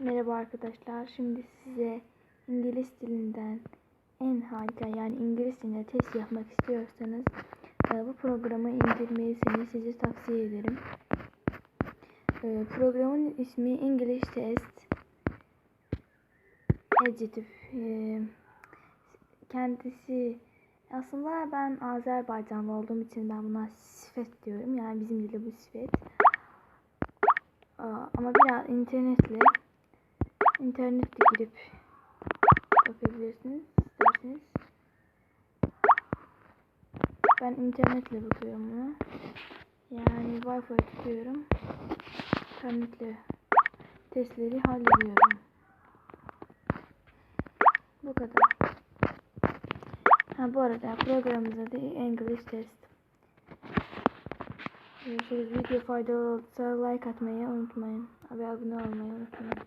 Merhaba arkadaşlar. Şimdi size İngiliz dilinden en harika yani İngiliz dilinde test yapmak istiyorsanız e, bu programı indirmelisiniz. Sizi tavsiye ederim. E, Programın ismi English Test Adjective. E, Kendisi aslında ben Azerbaycanlı olduğum için ben buna sifet diyorum. Yani bizim dilde bu sifet. Ama biraz internetle internette girip bakabilirsiniz isterseniz. Ben internetle bakıyorum buna. Yani Wi-Fi tutuyorum. İnternetle testleri hallediyorum. Bu kadar. Ha bu arada programımız adı English Test. Görüşürüz. Video faydalı olursa like atmayı unutmayın. Ve abone olmayı unutmayın.